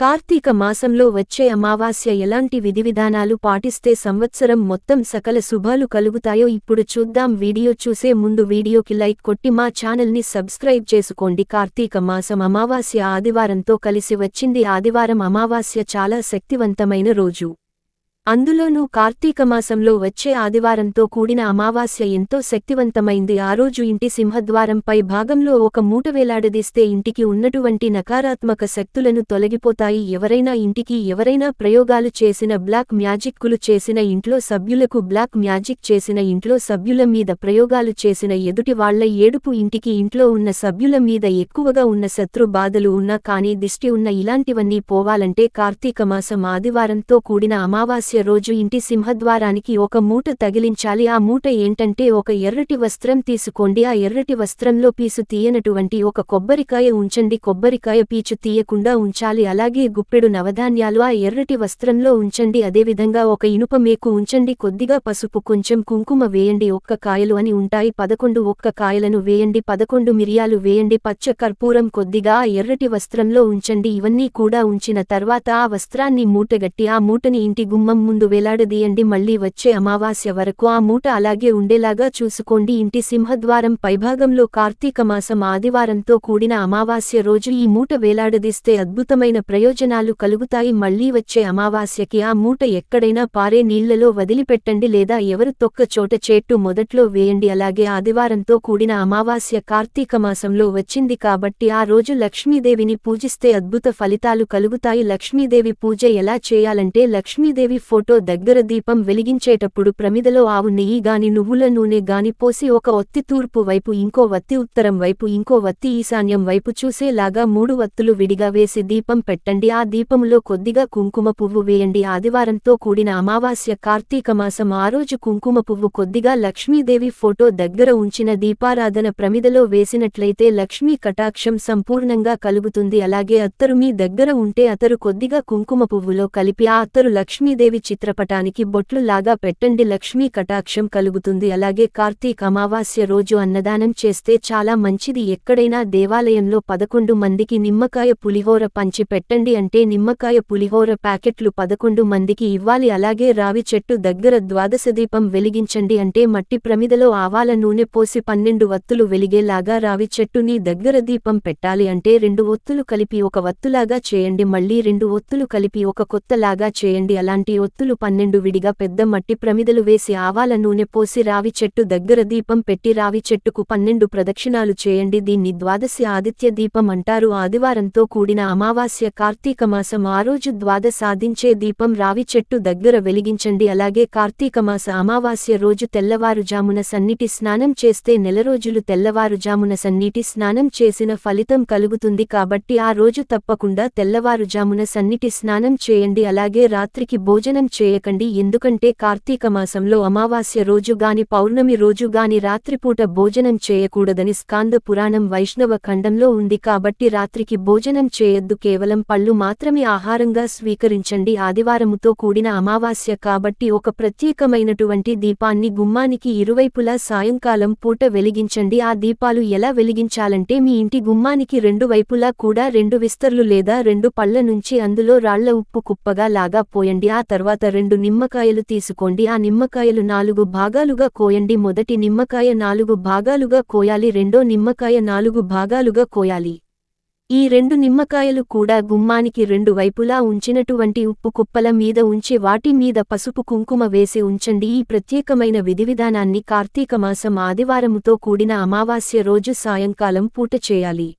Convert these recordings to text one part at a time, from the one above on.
కార్తీక మాసంలో వచ్చే అమావాస్య ఎలాంటి విధివిధానాలు పాటిస్తే సంవత్సరం మొత్తం సకల శుభాలు కలుగుతాయో ఇప్పుడు చూద్దాం. వీడియో చూసే ముందు వీడియోకి లైక్ కొట్టి మా ఛానల్ని సబ్స్క్రైబ్ చేసుకోండి. కార్తీక మాసం అమావాస్య ఆదివారంతో కలిసి వచ్చింది. ఆదివారం అమావాస్య చాలా శక్తివంతమైన రోజు. అందులోనూ కార్తీక మాసంలో వచ్చే ఆదివారంతో కూడిన అమావాస్య ఎంతో శక్తివంతమైంది. ఆ రోజు ఇంటి సింహద్వారంపై భాగంలో ఒక మూట వేలాడదీస్తే ఇంటికి ఉన్నటువంటి నకారాత్మక శక్తులను తొలగిపోతాయి. ఎవరైనా ఇంటికి ఎవరైనా ప్రయోగాలు చేసిన బ్లాక్ మ్యాజిక్కులు చేసిన ఇంట్లో సభ్యులకు బ్లాక్ మ్యాజిక్ చేసిన ఇంట్లో సభ్యుల మీద ప్రయోగాలు చేసిన ఎదుటి వాళ్ళ ఏడుపు ఇంటికి ఇంట్లో ఉన్న సభ్యుల మీద ఎక్కువగా ఉన్న శత్రు బాధలు ఉన్నా కానీ దిష్టి ఉన్న ఇలాంటివన్నీ పోవాలంటే కార్తీకమాసం ఆదివారంతో కూడిన అమావాస్య రోజు ఇంటి సింహద్వారానికి ఒక మూట తగిలించాలి. ఆ మూట ఏంటంటే ఒక ఎర్రటి వస్త్రం తీసుకోండి. ఆ ఎర్రటి వస్త్రంలో పీసు తీయనటువంటి ఒక కొబ్బరికాయ ఉంచండి. కొబ్బరికాయ పీచు తీయకుండా ఉంచాలి. అలాగే గుప్పెడు నవధాన్యాలు ఆ ఎర్రటి వస్త్రంలో ఉంచండి. అదేవిధంగా ఒక ఇనుప మేకు ఉంచండి. కొద్దిగా పసుపు కొంచెం కుంకుమ వేయండి. ఒక్క కాయలు అని ఉంటాయి. పదకొండు ఒక్క కాయలను వేయండి. పదకొండు మిరియాలు వేయండి. పచ్చ కర్పూరం కొద్దిగా ఆ ఎర్రటి వస్త్రంలో ఉంచండి. ఇవన్నీ కూడా ఉంచిన తర్వాత ఆ వస్త్రాన్ని మూటగట్టి ఆ మూటని ఇంటి గుమ్మం ముందు వేలాడదీయండి మళ్ళీ వచ్చే అమావాస్య వరకు ఆ మూట అలాగే ఉండేలాగా చూసుకోండి. ఇంటి సింహద్వారం పైభాగంలో కార్తీక మాసం ఆదివారంతో కూడిన అమావాస్య రోజు ఈ మూట వేలాడదీస్తే అద్భుతమైన ప్రయోజనాలు కలుగుతాయి. మళ్ళీ వచ్చే అమావాస్యకి ఆ మూట ఎక్కడైనా పారే నీళ్ళలో వదిలిపెట్టండి లేదా ఎవరు తొక్క చోట చేట్టు మొదట్లో వేయండి. అలాగే ఆదివారంతో కూడిన అమావాస్య కార్తీక మాసంలో వచ్చింది కాబట్టి ఆ రోజు లక్ష్మీదేవిని పూజిస్తే అద్భుత ఫలితాలు కలుగుతాయి. లక్ష్మీదేవి పూజ ఎలా చేయాలంటే లక్ష్మీదేవి ఫోటో దగ్గర దీపం వెలిగించేటప్పుడు ప్రమిదలో ఆవు నెయ్యి గాని నువ్వుల నూనె గాని పోసి ఒక ఒత్తి తూర్పు వైపు ఇంకో వత్తి ఉత్తరం వైపు ఇంకో వత్తి ఈశాన్యం వైపు చూసేలాగా మూడు వత్తులు విడిగా వేసి దీపం పెట్టండి. ఆ దీపములో కొద్దిగా కుంకుమ పువ్వు వేయండి. ఆదివారంతో కూడిన అమావాస్య కార్తీక మాసం ఆ రోజు కుంకుమ పువ్వు కొద్దిగా లక్ష్మీదేవి ఫోటో దగ్గర ఉంచిన దీపారాధన ప్రమిదలో వేసినట్లయితే లక్ష్మీ కటాక్షం సంపూర్ణంగా కలుగుతుంది. అలాగే అత్తరు మీ దగ్గర ఉంటే అతరు కొద్దిగా కుంకుమ పువ్వులో కలిపి ఆ అత్తరు లక్ష్మీదేవి చిత్రపటానికి బొట్లు లాగా పెట్టండి. లక్ష్మీ కటాక్షం కలుగుతుంది. అలాగే కార్తీక అమావాస్య రోజు అన్నదానం చేస్తే చాలా మంచిది. ఎక్కడైనా దేవాలయంలో పదకొండు మందికి నిమ్మకాయ పులిహోర పంచి పెట్టండి అంటే నిమ్మకాయ పులిహోర ప్యాకెట్లు పదకొండు మందికి ఇవ్వాలి. అలాగే రావి చెట్టు దగ్గర ద్వాదశ దీపం వెలిగించండి అంటే మట్టి ప్రమిదలో ఆవాల నూనె పోసి పన్నెండు వత్తులు వెలిగేలాగా రావి చెట్టుని దగ్గర దీపం పెట్టాలి అంటే రెండు ఒత్తులు కలిపి ఒక వత్తులాగా చేయండి. మళ్ళీ రెండు ఒత్తులు కలిపి ఒక కొత్తలాగా చేయండి. అలాంటి భక్తులు పన్నెండు విడిగా పెద్ద మట్టి ప్రమిదలు వేసి ఆవాల నూనె పోసి రావి చెట్టు దగ్గర దీపం పెట్టి రావి చెట్టుకు పన్నెండు ప్రదక్షిణాలు చేయండి. దీన్ని ద్వాదశి ఆదిత్య దీపం అంటారు. ఆదివారంతో కూడిన అమావాస్య కార్తీక మాసం ఆ రోజు ద్వాద సాధించే దీపం రావి చెట్టు దగ్గర వెలిగించండి. అలాగే కార్తీక మాస అమావాస్య రోజు తెల్లవారుజామున సన్నిటి స్నానం చేస్తే నెల రోజులు తెల్లవారుజామున సన్నిటి స్నానం చేసిన ఫలితం కలుగుతుంది. కాబట్టి ఆ రోజు తప్పకుండా తెల్లవారుజామున సన్నిటి స్నానం చేయండి. అలాగే రాత్రికి భోజనం చేయకండి. ఎందుకంటే కార్తీక మాసంలో అమావాస్య రోజుగాని పౌర్ణమి రోజుగాని రాత్రిపూట భోజనం చేయకూడదని స్కాంద పురాణం వైష్ణవ ఖండంలో ఉంది. కాబట్టి రాత్రికి భోజనం చేయొద్దు. కేవలం పళ్ళు మాత్రమే ఆహారంగా స్వీకరించండి. ఆదివారముతో కూడిన అమావాస్య కాబట్టి ఒక ప్రత్యేకమైనటువంటి దీపాన్ని గుమ్మానికి ఇరువైపులా సాయంకాలం పూట వెలిగించండి. ఆ దీపాలు ఎలా వెలిగించాలంటే మీ ఇంటి గుమ్మానికి రెండు వైపులా కూడా రెండు విస్తర్లు లేదా రెండు పళ్ళ నుంచి అందులో రాళ్ళ ఉప్పు కుప్పగా లాగా పోయండి. ఆ తర్వాత తర్వాత రెండు నిమ్మకాయలు తీసుకోండి. ఆ నిమ్మకాయలు నాలుగు భాగాలుగా కోయండి. మొదటి నిమ్మకాయ నాలుగు భాగాలుగా కోయాలి. రెండో నిమ్మకాయ నాలుగు భాగాలుగా కోయాలి. ఈ రెండు నిమ్మకాయలు కూడా గుమ్మానికి రెండు వైపులా ఉంచినటువంటి ఉప్పు కుప్పల మీద ఉంచి వాటి మీద పసుపు కుంకుమ వేసి ఉంచండి. ఈ ప్రత్యేకమైన విధివిధానాన్ని కార్తీక మాసం ఆదివారముతో కూడిన అమావాస్య రోజు సాయంకాలం పూట చేయాలి.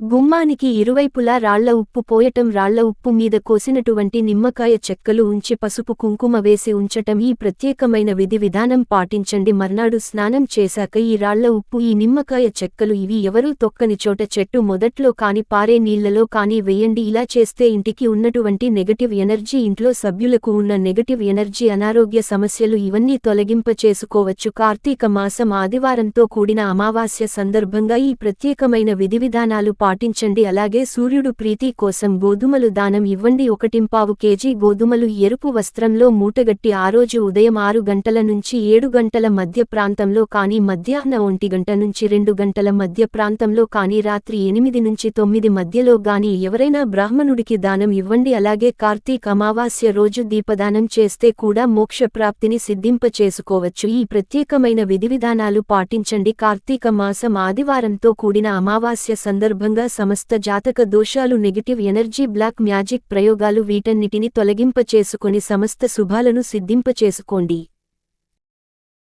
గుమ్మానికి ఇరువైపులా రాళ్ళ ఉప్పు పోయటం రాళ్ళ ఉప్పు మీద కోసినటువంటి నిమ్మకాయ చెక్కలు ఉంచి పసుపు కుంకుమ వేసి ఉంచటం ఈ ప్రత్యేకమైన విధి విధానం పాటించండి. మర్నాడు స్నానం చేశాక ఈ రాళ్ళ ఉప్పు ఈ నిమ్మకాయ చెక్కలు ఇవి ఎవరూ తొక్కని చోట చెట్టు మొదట్లో కాని పారే నీళ్ళలో కాని వేయండి. ఇలా చేస్తే ఇంటికి ఉన్నటువంటి నెగటివ్ ఎనర్జీ ఇంట్లో సభ్యులకు ఉన్న నెగటివ్ ఎనర్జీ అనారోగ్య సమస్యలు ఇవన్నీ తొలగింప చేసుకోవచ్చు. కార్తీక మాసం ఆదివారంతో కూడిన అమావాస్య సందర్భంగా ఈ ప్రత్యేకమైన విధివిధానాలు పాటించండి. అలాగే సూర్యుడు ప్రీతి కోసం గోధుమలు దానం ఇవ్వండి. ఒకటింపావు కేజీ గోధుమలు ఎరుపు వస్త్రంలో మూటగట్టి ఆ రోజు ఉదయం ఆరు గంటల నుంచి ఏడు గంటల మధ్య ప్రాంతంలో కానీ మధ్యాహ్న ఒంటి గంట నుంచి రెండు గంటల మధ్య ప్రాంతంలో కానీ రాత్రి ఎనిమిది నుంచి తొమ్మిది మధ్యలో గాని ఎవరైనా బ్రాహ్మణుడికి దానం ఇవ్వండి. అలాగే కార్తీక్ అమావాస్య రోజు దీపదానం చేస్తే కూడా మోక్షప్రాప్తిని సిద్ధింప చేసుకోవచ్చు ఈ ప్రత్యేకమైన విధివిధానాలు పాటించండి. కార్తీక మాసం ఆదివారంతో కూడిన అమావాస్య సందర్భంగా సమస్త జాతక దోషాలు నెగిటివ్ ఎనర్జీ బ్లాక్ మ్యాజిక్ ప్రయోగాలు వీటన్నిటిని తొలగింపచేసుకొని సమస్త శుభాలను సిద్ధింప చేసుకోండి